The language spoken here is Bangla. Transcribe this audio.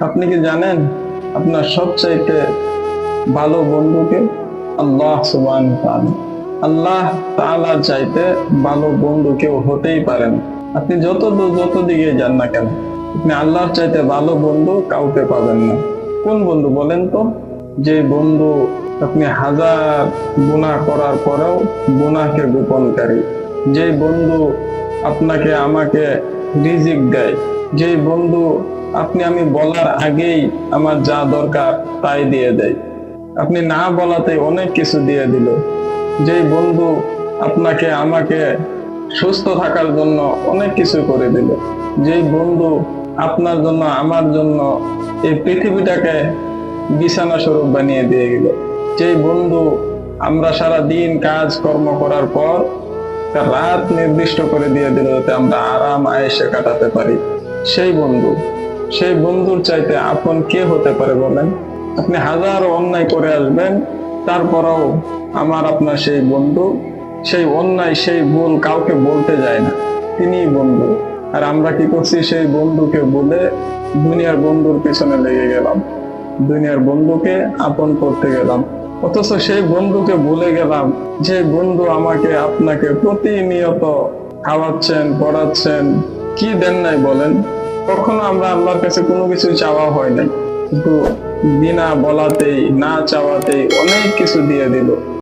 আপনি কি জানেন আপনার সবচাইতে ভালো বন্ধুকে আল্লাহ সুবান আল্লাহ তালা চাইতে ভালো বন্ধু কেউ হতেই পারেন আপনি যত যত দিকে যান না কেন, আপনি আল্লাহর চাইতে ভালো বন্ধু কাউকে পাবেন না। কোন বন্ধু বলেন তো? যে বন্ধু আপনি হাজার গুনাহ করার পরেও গুনাহকে গোপনকারী। যে বন্ধু আপনাকে, আমাকে রিজিক দেয়। যে বন্ধু আপনি আমি বলার আগেই আমার যা দরকার তাই দিয়ে দেয় আপনি না বলাতে অনেক কিছু দিয়ে দিল। যেই বন্ধু আপনাকে, আমাকে সুস্থ থাকার জন্য অনেক কিছু করে দিল। যেই বন্ধু আপনার জন্য, আমার জন্য এই পৃথিবীটাকে বিছানা স্বরূপ বানিয়ে দিয়ে গেল। যেই বন্ধু আমরা সারা দিন কাজ, কর্ম করার পর রাত নির্দিষ্ট করে দিয়ে দিল যাতে আমরা আরাম আয়েসে কাটাতে পারি। সেই বন্ধু সেই বন্ধুর চাইতে আপন কে হতে পারে বলেন? আপনি হাজার অন্যায় করে আসবেন, তারপরেও আমার আপনার সেই বন্ধু, সেই অন্যায়, সেই ভুল কাউকে বলতে যায় না। তিনিই বন্ধু। আর আমরা কি করছি? সেই বন্ধুকে বলে দুনিয়ার বন্ধুর পিছনে লেগে গেলাম। দুনিয়ার বন্ধুকে আপন করতে গেলাম। অথচ সেই বন্ধুকে ভুলে গেলাম, যে বন্ধু আমাকে আপনাকে প্রতিনিয়ত খাওয়াচ্ছেন, পড়াচ্ছেন, কি দেন নাই বলেন? কখনো আমরা আল্লাহর কাছে কোনো কিছু চাওয়া হয় নাই। কিন্তু বিনা বলাতেই, না চাওয়াতেই অনেক কিছু দিয়ে দিল।